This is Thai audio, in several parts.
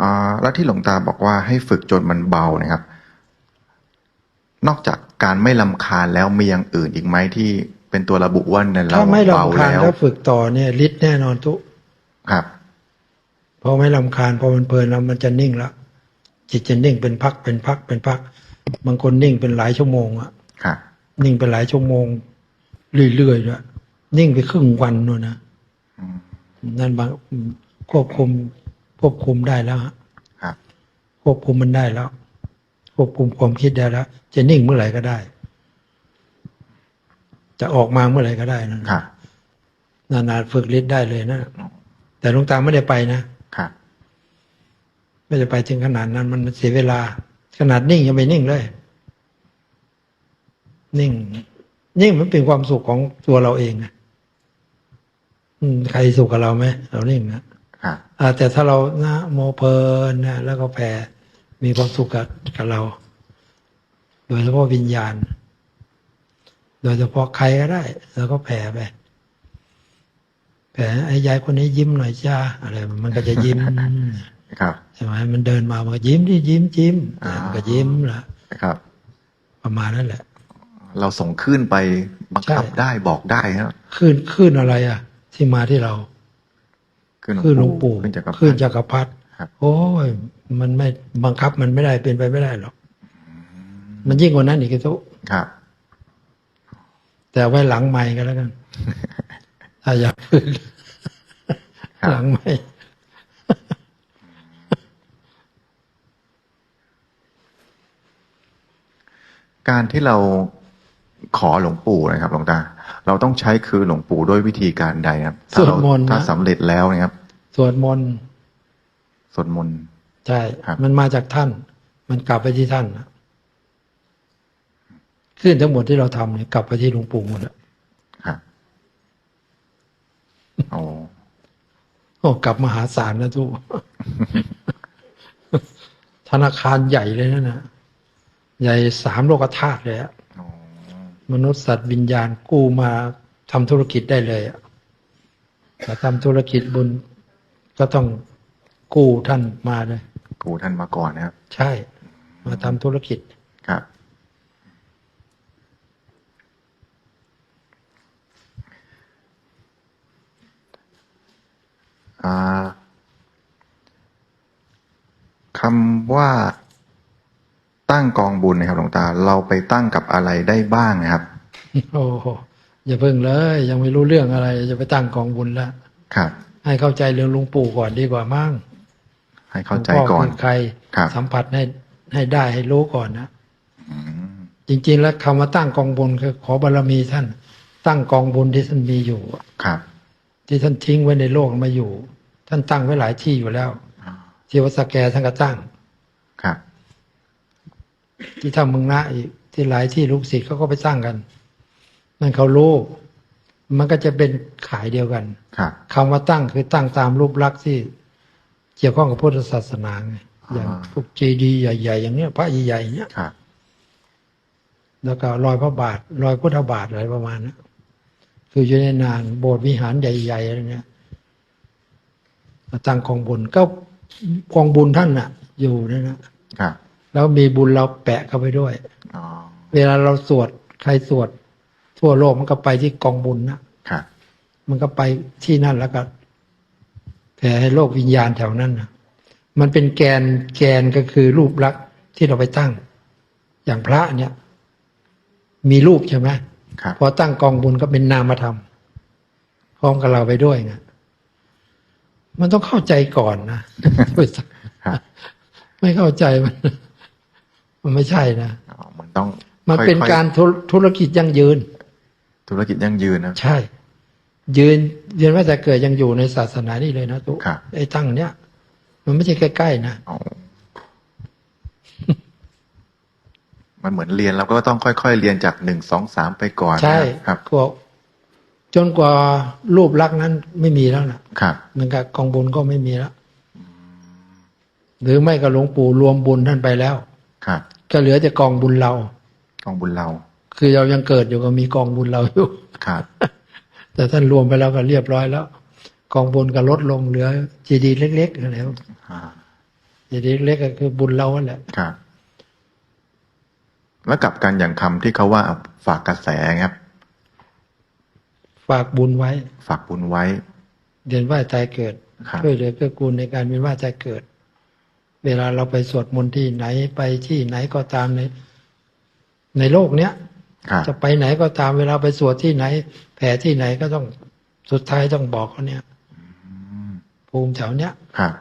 อ่าแล้วที่หลวงตาบอกว่าให้ฝึกจนมันเบานะครับ นอกจากการไม่ลำคาญแล้วมีอย่างอื่นอีกไหมที่เป็นตัวระบุว่าเนี่ยเราถ้าไม่เบาลำคาญแล้วแล้วฝึกต่อเนี่ยฤทธิ์แน่นอนทุกครับพอไม่ลำคาญพอมันเพลินแล้วมันจะนิ่งแล้วจิตจะนิ่งเป็นพักเป็นพักเป็นพัก บางคนนิ่งเป็นหลายชั่วโมงอะครับนิ่งเป็นหลายชั่วโมง เรื่อยๆด้วยนิ่งไปครึ่งวันนู่นนะอืมนั่นบางควบคุม ควบคุมได้แล้วฮะครับควบคุมมันได้แล้ว ควบคุมความคิดได้แล้ว จะนิ่งเมื่อไหร่ก็ได้ จะออกมาเมื่อไหร่ก็ได้นะครับนานๆฝึกฤทธิ์ได้เลยนะแต่หลวงตาไม่ได้ไปนะครับไม่ได้ไปถึงขนาดนั้น มันเสียเวลา ขนาดนิ่งยังไม่นิ่งเลย นิ่งนิ่งมันเป็นความสุขของตัวเราเองนะอืมใครสุขกับเราไหมเรานิ่งนะครับอ่า แต่ถ้าเรานะโมเพลินนะแล้วก็แผ่มีความสุขกับกับเรา โดยเฉพาะวิญญาณ โดยเฉพาะใครก็ได้ แล้วก็แผ่ไปแผ่ไอ้ยายคนนี้ยิ้มหน่อยจ้าอะไรมันก็จะยิ้มครับใช่ไหมมันเดินมามันก็ยิ้มที่ยิ้มยิ้มอ่ามันก็ยิ้มละครับ ประมาณนั้นแหละ เราส่งขึ้นไปบังคับใช่ได้บอกได้ครับคลื่นคลื่นอะไรอะ ที่มาที่เราขึ้น คลื่นหลวงปู่ขึ้นจากกระคลื่นจักรพรรดิครับโอ้ยมันไม่บังคับมันไม่ได้เป็นไปไม่ได้หรอกมันยิ่งกว่านั้นอีกทุกครับ แต่ไว้หลังใหม่ก็แล้วกันถ้าอยากฝึกครับหลังใหม่การที่เราขอหลวงปู่นะครับหลวงตา เราต้องใช้คือหลวงปู่ด้วยวิธีการใดครับ ถ้าสวดเรามนต์นะถ้าสำเร็จแล้วนะครับส วดมนต์สวดมนต์ ใช่ ครับ มันมาจากท่าน มันกลับไปที่ท่านนะขึ้นทั้งหมดที่เราทำเนี่ยกลับไปที่หลวงปู่หมดอะครับโอ้โอ้กลับมหาศาลนะทุก ธนาคารใหญ่เลยนะนะใหญ่สามโลกธาตุเลยอะโอ้มนุษย์สัตว์วิญญาณกู้มาทำธุรกิจได้เลยอะแต่ทำธุรกิจบุญ ก็ต้องกู้ท่านมาเลยกูท่านมาก่อนนะครับ ใช่ มาทำธุรกิจครับอ่าคำว่าตั้งกองบุญนะครับหลวงตา เราไปตั้งกับอะไรได้บ้างนะครับ โอ้โหอย่าเพิ่งเลย ยังไม่รู้เรื่องอะไร จะไปตั้งกองบุญแล้วครับ ให้เข้าใจเรื่องหลุงปู่ก่อนดีกว่ามั้งให้เข้าใจหลวงพ่ก่อนคือใครครับสัมผัสให้ให้ได้ให้รู้ก่อนนะอืมจริง ๆ แล้วคำว่าตั้งกองบุญคือขอบารมีท่าน ตั้งกองบุญที่ท่านมีอยู่อะครับ ที่ท่านทิ้งไว้ในโลกมาอยู่ ท่านตั้งไว้หลายที่อยู่แล้วอ่าที่วัดสแกท่านก็ตั้งครับ ที่ทำเมืองนะอีกที่หลายที่ลูกศิษย์เขาก็ไปตั้งกัน นั่นเขารู้ มันก็จะเป็นขายเดียวกันครับคำว่าตั้งคือตั้งตามรูปลักษณ์ที่เกี่ยวข้องกับพุทธศาสนาไงอย่างพวกเจดีย์ใหญ่ ๆ อย่างเนี้ยพระใหญ่ๆเนี้ยครับแล้วก็รอยพระบาท รอยพุทธบาทอะไรประมาณนั้นคืออยู่ในนานโบสถ์วิหารใหญ่ๆอะไรเนี้ยมาตั้งกองบุญก็กองบุญท่านน่ะ อยู่นั่นนะครับแล้วมีบุญเราแปะเข้าไปด้วยอ๋อเวลาเราสวดใครสวด ทั่วโลกมันก็ไปที่กองบุญนะครับมันก็ไปที่นั่นแล้วก็แผ่ให้โลกวิญญาณแถวนั้นนะมันเป็นแกนแกนก็คือรูปลักษณ์ที่เราไปตั้ง อย่างพระเนี่ย มีรูปใช่ไหมครับพอตั้งกองบุญก็เป็นนามธรรมพร้อมกับเราไปด้วยไงมันต้องเข้าใจก่อนนะครับไม่เข้าใจมัน มันไม่ใช่นะอ๋อมันต้อง มันเป็นค่อยๆการธุธุรกิจยั่งยืน ธุรกิจยั่งยืนนะ ใช่ ยืนยืนว่าแต่เกิดยังอยู่ในศาสนานี่เลยนะทุกครับไอ้ตั้งเนี้ยมันไม่ใช่ใกล้ๆนะอ๋อมันเหมือนเรียนเราก็ต้องค่อยๆเรียนจากหนึ่งสองสามไปก่อนใช่ครับกว่าจนกว่ารูปลักษณ์นั้นไม่มีแล้วนะครับมันก็กองบุญก็ไม่มีแล้วหรือไม่ก็หลวงปู่รวมบุญท่านไปแล้ว ครับ ก็เหลือแต่กองบุญเรา กองบุญเรา คือเรายังเกิดอยู่ก็มีกองบุญเราอยู่ครับแต่ท่านรวมไปแล้วก็เรียบร้อยแล้ว กองบุญก็ลดลงเหลือจีดีเล็กๆอะไรอ่าเจดีย์เล็กก็คือบุญเราแหละครับแล้วกลับกันอย่างคำที่เขาว่าฝากกระแสครับ ฝากบุญไว้ ฝากบุญไว้ เรียนว่าใจเกิดครับช่วยเหลือเกื้อกูลในการเวียนว่าใจเกิด เวลาเราไปสวดมนต์ที่ไหนไปที่ไหนก็ตามในในโลกเนี้ยครับ จะไปไหนก็ตามเวลาไปสวดที่ไหน แผ่ที่ไหนก็ต้องสุดท้ายต้องบอกเขาเนี่ยภูมิแถวเนี้ยครับ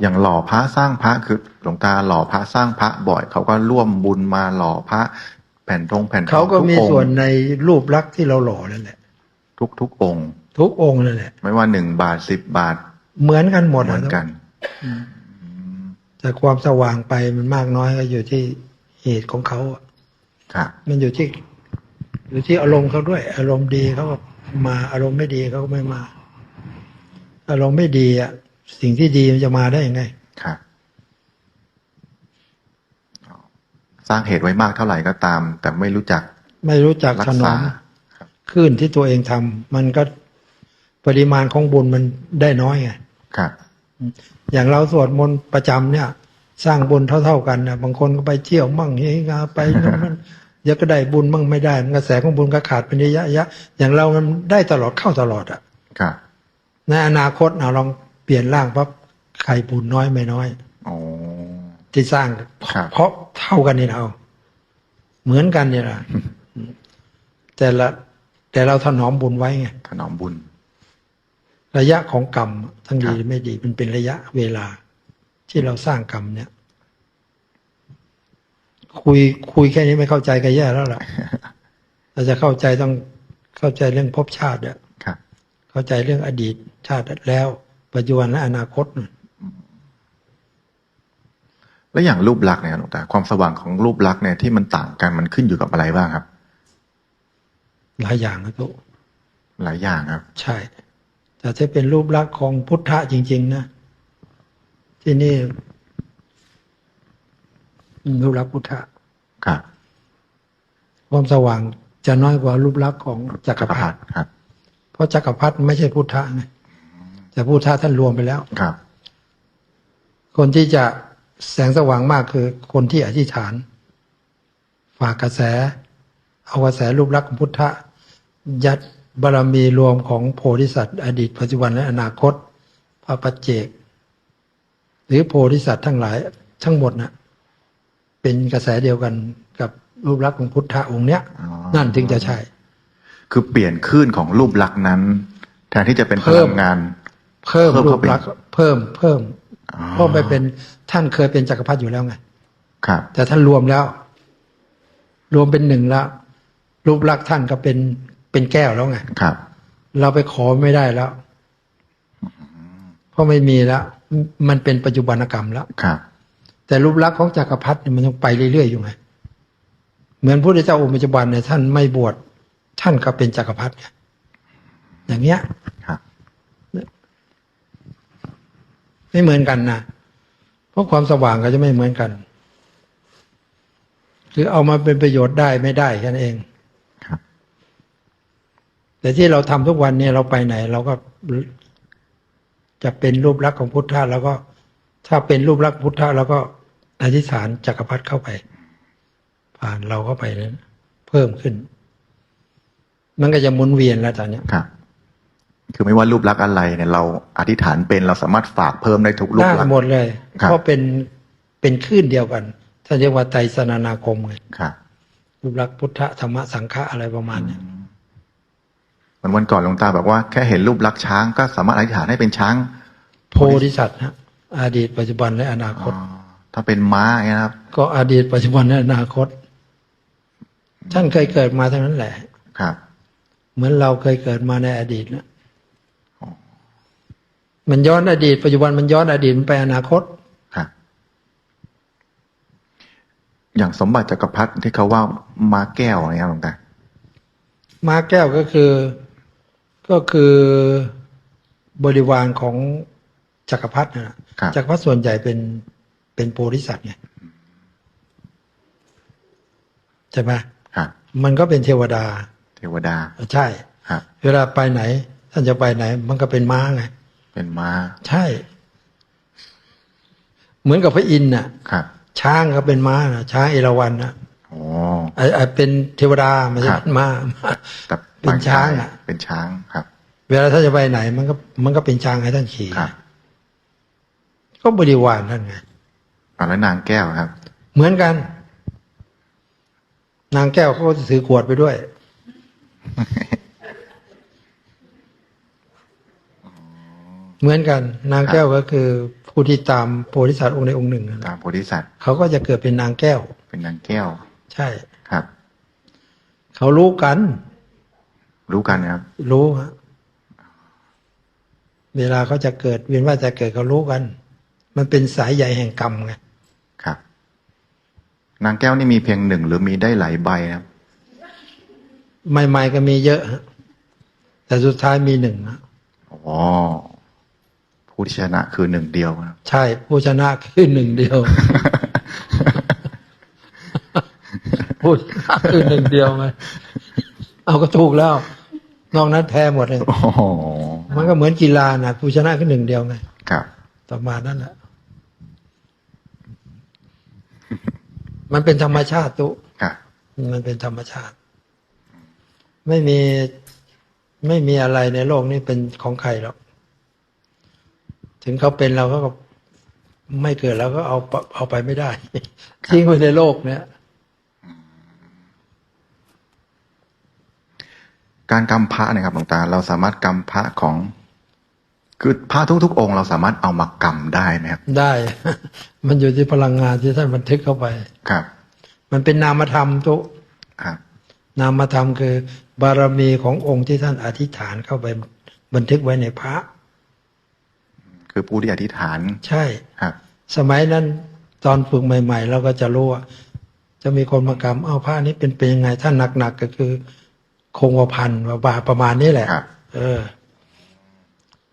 อย่างหล่อพระสร้างพระคือหลวงตาหล่อพระสร้างพระบ่อย เขาก็ร่วมบุญมาหล่อพระแผ่นทองแผ่นทองเขาก็มีทุองค์ส่วนในรูปลักษณ์ที่เราหล่อนั่นแหละ ทุกทุกองค์ ทุกองค์นั่นแหละไม่ว่าหนึ่งบาทสิบบาท เหมือนกันหมดเหมือนอะกันแต่ความสว่างไปมันมากน้อยก็อยู่ที่ เหตุของเขาอะครับมันอยู่ที่อยู่ที่อารมณ์เขาด้วย อารมณ์ดีเขาก็มาอารมณ์ไม่ดีเขาก็ไม่มา อารมณ์ไม่ดีอะ สิ่งที่ดีมันจะมาได้ยังไงครับสร้างเหตุไว้มากเท่าไหร่ก็ตาม แต่ไม่รู้จัก ไม่รู้จักรัถกนอษามขึ้นที่ตัวเองทำมันก็ปริมาณของบุญมันได้น้อยไงครับอย่างเราสวดมนต์ประจำเนี่ย สร้างบุญเท่า ๆกันนะบางคนก็ไปเที่ยวมั่งเฮงาไปนู่นนั่นเดี๋ยวก็ได้บุญมั่งไม่ได้กระแสของบุญก็ขาดเป็นระยะระยะอย่างเรามันได้ตลอดเข้าตลอดอะครับในอนาคตเอาลองเปลี่ยนร่างปั๊บใครบุญน้อยไม่น้อยโอ้ที่สร้างครับเพราะเท่ากันนี่เอาเหมือนกันเนี่ยนะแต่ละ แต่เราถนอมบุญไว้ไงถนอมบุญ ระยะของกรรมทั้งดีครับหรือไม่ดีมันเป็นระยะเวลา ที่เราสร้างกรรมเนี่ย คุยคุยแค่นี้ไม่เข้าใจก็แย่แล้วล่ะเราจะเข้าใจต้องเข้าใจเรื่องภพชาติอะครับเข้าใจเรื่องอดีตชาติแล้ว ปัจจุบันและอนาคตน่ะแล้วอย่างรูปลักษณ์เนี่ยหลวงตาความสว่างของรูปลักษณ์เนี่ยที่มันต่างกันมันขึ้นอยู่กับอะไรบ้างครับ หลายอย่างนะทุกหลายอย่างครับ ใช่ แต่ถ้าเป็นรูปลักษณ์ของพุทธะจริง ๆ นะ ที่นี่รูปลักษณ์พุทธะครับความสว่างจะน้อยกว่ารูปลักษณ์ของจักรพรรดิครับ เพราะจักรพรรดิไม่ใช่พุทธะไงแต่พุทธะท่านรวมไปแล้วครับ คนที่จะแสงสว่างมากคือ คนที่อธิษฐาน ฝากกระแส เอากระแสรูปลักษณ์ของพุทธะยัดบารมีรวมของโพธิสัตว์ อดีตปัจจุบันและอนาคต พระปัจเจก หรือโพธิสัตว์ทั้งหลายทั้งหมดนะเป็นกระแสเดียวกันกับรูปลักษณ์ของพุทธะองค์เนี้ยอ๋อนั่นถึงจะใช่ คือเปลี่ยนคลื่นของรูปลักษณ์นั้น แทนที่จะเป็นพเพิ่ลัมงงาน เพิ่มเพิ่มรูเข้าปไปลักษณ์เพิ่มเพิ่มอ๋อเพราะไปเป็นท่านเคยเป็นจักรพรรดิอยู่แล้วไงครับ แต่ท่านรวมแล้ว รวมเป็นหนึ่งแล้ว รูปลักษณ์ท่านก็เป็นเป็นแก้วแล้วไงครับ เราไปขอไม่ได้แล้ว เพราะไม่มีแล้ว มันเป็นปัจจุบันกรรมแล้วครับ แต่รูปลักษณ์ของจักรพรรดิเนี่ยมันยังไปเรื่อยๆอยู่ไงเหมือนพระพุทธเจ้าองค์ปัจจุบันเนี่ยท่านไม่บวชท่านก็เป็นจักรพรรดิไงอย่างเงี้ยครับไม่เหมือนกันนะเพราะความสว่างก็จะไม่เหมือนกัน คือเอามาเป็นประโยชน์ได้ไม่ได้แค่นั้นเองครับแต่ที่เราทำทุกวันเนี่ยเราไปไหน เราก็ จะเป็นรูปลักษณ์ของพุทธะแล้วก็ ถ้าเป็นรูปลักษณ์พุทธะเราก็อธิษฐานจักรพรรดิเข้าไป ผ่านเราเข้าไปนั้นเพิ่มขึ้น มันก็จะหมุนเวียนแล้วตอนเนี้ยครับคือไม่ว่ารูปลักษณ์อะไรเนี่ยเราอธิษฐานเป็นเราสามารถฝากเพิ่มได้ทุกรูปได้ลักษณ์หมดเลยครับเพราะเป็นเป็นคลื่นเดียวกันท่านเรียกว่าไตรสนานาคมไงครับรูปลักษณ์พุทธธรรมะสังฆะอะไรประมาณเนี้ย เหมือนวันก่อนหลวงตาบอกว่าแค่เห็นรูปลักษณ์ช้างก็สามารถอธิษฐานให้เป็นช้าง โพธิสัตว์ฮะอดีตปัจจุบันและอนาคตอ๋อถ้าเป็นม้าอย่างเงี้ยนะครับ ก็อดีตปัจจุบันและอนาคต ท่านเคยเกิดมาทั้งนั้นแหละ ครับ เหมือนเราเคยเกิดมาในอดีตนะมันย้อนอดีต ปัจจุบันมันย้อนอดีตมันไปอนาคตครับอย่างสมบัติจักรพรรดิที่เขาว่าม้าแก้วอะไรเงี้ยหลวงตาม้าแก้วก็คือ ก็คือบริวารของจักรพรรดินะครับจักรพรรดิส่วนใหญ่เป็นเป็นโพธิสัตว์ไงใช่ไหมครับมันก็เป็นเทวดา เทวดาใช่ครับเวลาไปไหน ท่านจะไปไหน มันก็เป็นม้าไงเป็นเป็นม้า ใช่ เหมือนกับพระอินทร์น่ะครับ ช้างก็เป็นม้านะช้างเอราวัณนะโอ้ไอ้ไอ้เป็นเทวดาไม่ใช่ครับเป็นม้าแต่ เป็นช้างอะเป็นช้างครับ เวลาท่านจะไปไหน มันก็ มันก็เป็นช้างให้ท่านขี่ครับ ก็บริวารท่านไงอ่าแล้วนางแก้วครับ เหมือนกัน นางแก้วเขาก็จะถือขวดไปด้วยเหมือนกัน นางแก้วก็คือผู้ที่ตามโพธิสัตว์องค์ใดองค์หนึ่งนั่นแหละตามโพธิสัตว์เขาก็จะเกิดเป็นนางแก้ว เป็นนางแก้ว ใช่ครับ เขารู้กัน รู้กันนะครับ รู้ฮะเวลาเขาจะเกิดเวียนว่าจะเกิดเขารู้กัน มันเป็นสายใยแห่งกรรมไงครับ นางแก้วนี่มีเพียงหนึ่งหรือมีได้หลายใบนะครับใหม่ๆก็มีเยอะฮะแต่สุดท้ายมีหนึ่งฮะอ๋อผู้ที่ชนะคือหนึ่งเดียวนะครับใช่ ผู้ชนะคือหนึ่งเดียวผู้ชนะคือหนึ่งเดียวไงเอาก็ถูกแล้ว นอกนั้นแพ้หมดเลยโอ้โหมันก็เหมือนกีฬานะผู้ชนะคือหนึ่งเดียวไงครับ ต่อมานั่นแหละมันเป็นธรรมชาติตุครับมันเป็นธรรมชาติ ไม่มีไม่มีอะไรในโลกนี้เป็นของใครหรอก ถึงเขาเป็นเราก็ไม่เกิดเราก็เอาปะเอาไปไม่ได้ทิ้งไว้ในโลกเนี้ย การกำพระเนะครับหลวงตา เราสามารถกำพระของ คือพระทุกๆองค์ เราสามารถเอามากำได้ไหมครับได้ มันอยู่ที่พลังงานที่ท่านบันทึกเข้าไปครับ มันเป็นนามธรรมตุครับ นามธรรมคือ บารมีขององค์ที่ท่านอธิษฐานเข้าไปบันทึกไว้ในพระ คือผู้ที่อธิษฐานใช่ครับ สมัยนั้นตอนฝึกใหม่ ๆ เราก็จะรู้ว่าจะมีคนมากำเอาผ้านี้เป็นเป็นยังไงถ้าหนักๆก็คือ คงกว่าพันว่าบาประมาณนี้แหละครับเออ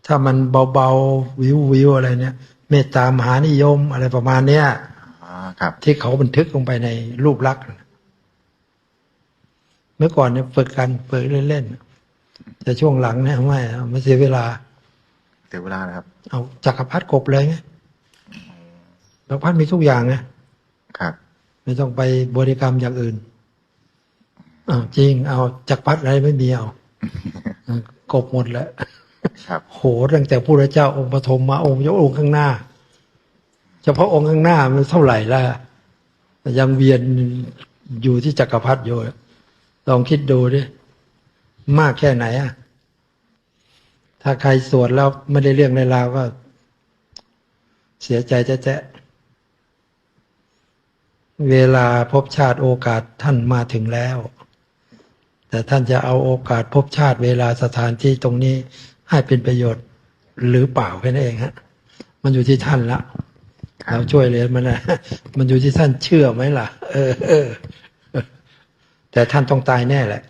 ถ้ามันเบาๆวิววิวอะไรเนี่ย เมตตามหานิยมอะไรประมาณเนี้ยอ๋อครับ ที่เขาบันทึกลงไปในรูปลักษณ์เมื่อก่อนเนี่ยฝึกกันฝึกเล่นๆแต่ช่วงหลังเนี่ยไม่เอาไม่เสียเวลา เสียเวลานะครับ เอาจักรพรรดิกบเลยไงจักรพรรดิมีทุกอย่างไงครับ ไม่ต้องไปบริกรรมอย่างอื่น อ้าวจริง เอาจักรพรรดิอะไรไม่มีเอากบหมดแหละครับโหตั้งแต่พระเจ้าองค์ปฐมมาองค์ยกองค์ข้างหน้า เฉพาะองค์ข้างหน้ามันเท่าไหร่ละยังเวียนอยู่ที่จักรพรรดิอยู่ลองคิดดูดิมากแค่ไหนอะถ้าใครสวดแล้วไม่ได้เรื่องในราวก็ เสียใจแจ๊ะๆเวลาพบชาติโอกาสท่านมาถึงแล้ว แต่ท่านจะเอาโอกาสพบชาติเวลาสถานที่ตรงนี้ให้เป็นประโยชน์หรือเปล่าแค่นั้นเองฮะ มันอยู่ที่ท่านละครับเราช่วยเหลือมันนะมันอยู่ที่ท่านเชื่อไหมล่ะ เออเออแต่ท่านต้องตายแน่แหละ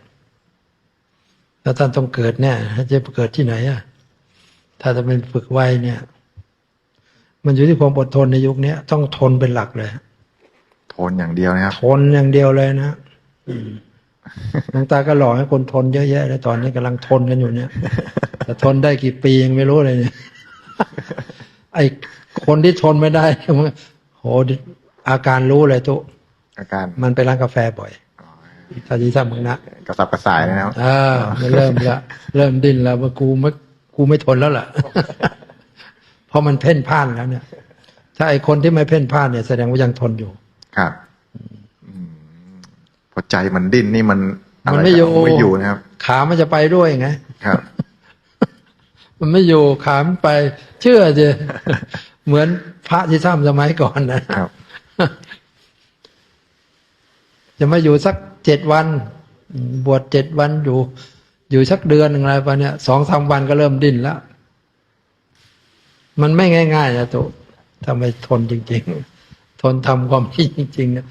แล้วท่านต้องเกิดแน่ท่านจะเกิดที่ไหนอะ ถ้าจะเป็นฝึกไว้เนี่ย มันอยู่ที่ความอดทนในยุคนี้ต้องทนเป็นหลักเลย ทนอย่างเดียวนะครับ ทนอย่างเดียวเลยนะ อืม หลวงตาก็หลอกให้คนทนเยอะแยะเลยตอนนี้กำลังทนกันอยู่เนี่ยแต่ทนได้กี่ปียังไม่รู้เลยเนี่ยไอคนที่ทนไม่ได้มันโหอาการรู้เลยตุอาการมันไปร้านกาแฟบ่อยถ้าดีสัมมึงนะกระสับกระส่ายนะครับอ่ามันเริ่มละเริ่มดิ้นแล้วว่ากูไม่กูไม่ทนแล้วล่ะเพราะมันเพ่นพ่านแล้วเนี่ย ถ้าไอคนที่ไม่เพ่นพ่านเนี่ยแสดงว่ายังทนอยู่ ครับอืม พอใจมันดิ้นนี่มันอะมันรไม่อยู่ก็ไม่อยู่นะครับ ขามันจะไปด้วยไงครับ มันไม่อยู่ขามนไป เชื่อจะเหมือนพระที่ถ้ำสมัยก่อนนะครับจะมาอยู่สักเจ็ดวัน บวชเจ็ดวันอยู่ อยู่สักเดือนหนึ่งอะไรไปเนี่ยสองสามวันก็เริ่มดิ้นแล้ว มันไม่ง่ายๆนะตุถ้าไม่ทนจริง ๆ ทนทำความจริงจริงๆเนี่ย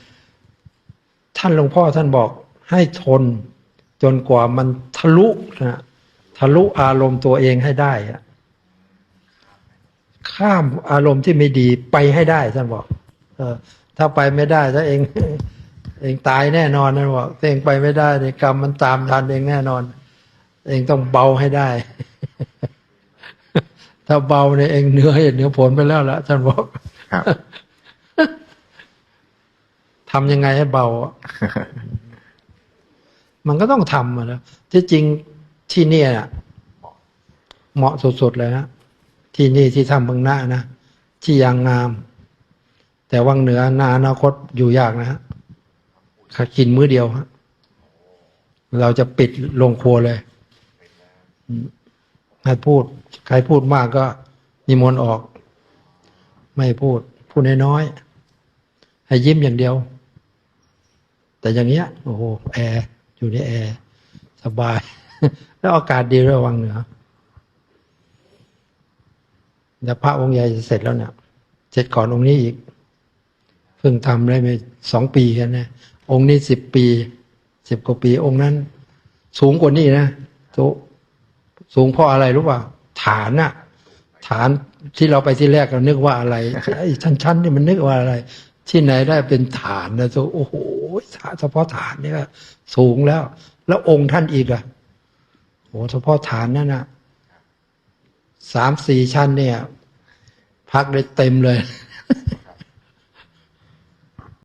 ท่านหลวงพ่อท่านบอกให้ทน จนกว่ามันทะลุนะทะลุอารมณ์ตัวเองให้ได้ข้ามอารมณ์ที่ไม่ดีไปให้ได้ท่านบอกออถ้าไปไม่ได้ถ้าเอง เองตายแน่นอนนะบอกถ้าเองไปไม่ได้เนี่ยกรรมมันตามทันเองแน่นอน เองต้องเบาให้ได้ ถ้าเบาเนี่ยเองเหนื้อเหตุเหนือผลไปแล้วละท่านบอกครับ ทำยังไงให้เบาอะมันก็ต้องทำอะนะที่จริงที่เนี่ยน่ะเหมาะสุดๆเลยนะที่นี่ที่ทำเบืองหน้านะที่ยางงาม แต่วังเหนือนาอนาคตอยู่ยากนะฮะขากินมื้อเดียวฮะเราจะปิดโรงครัวเลยอืมให้พูด ใครพูดมากก็นิมนต์ออก ไม่พูด พูดน้อยๆให้ยิ้มอย่างเดียว แต่อย่างเงี้ยโอ้โหแอร์อยู่ในแอร์สบาย แล้วอากาศดีด้วยวังเหนือแต่พระองค์ใหญ่จะเสร็จแล้วเนี่ยเสร็จก่อนองค์นี้อีกเพิ่งทำได้ไม่สองปีกันนะองค์นี้สิบปีสิบกว่าปี องค์นั้น สูงกว่านี้นะสูสูงเพราะอะไรรู้ป่ะฐานน่ะฐานที่เราไปที่แรกเรานึกว่าอะไรไอ้ชั้นๆนี่มันนึกว่าอะไร ที่ไหนได้เป็นฐานนะตัวโอ้โห เฉพาะฐานเนี่ยสูงแล้ว แล้วองค์ท่านอีกอะโอ้เฉพาะฐานนั่นนะสามสี่ชั้นเนี่ย พักได้เต็มเลย